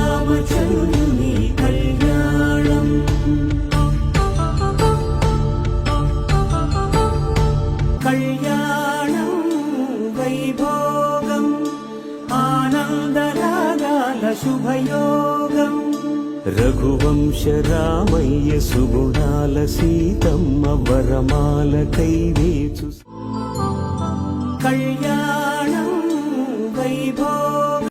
శ్రీరామచంద్రుని కళ్యాణం. కళ్యాణం వైభోగం ఆనందరాగాల శుభయోగం. రఘువంశ రామయ్య సుగుణాల సీతమ్మ వరమాల కైవేచు. కళ్యాణ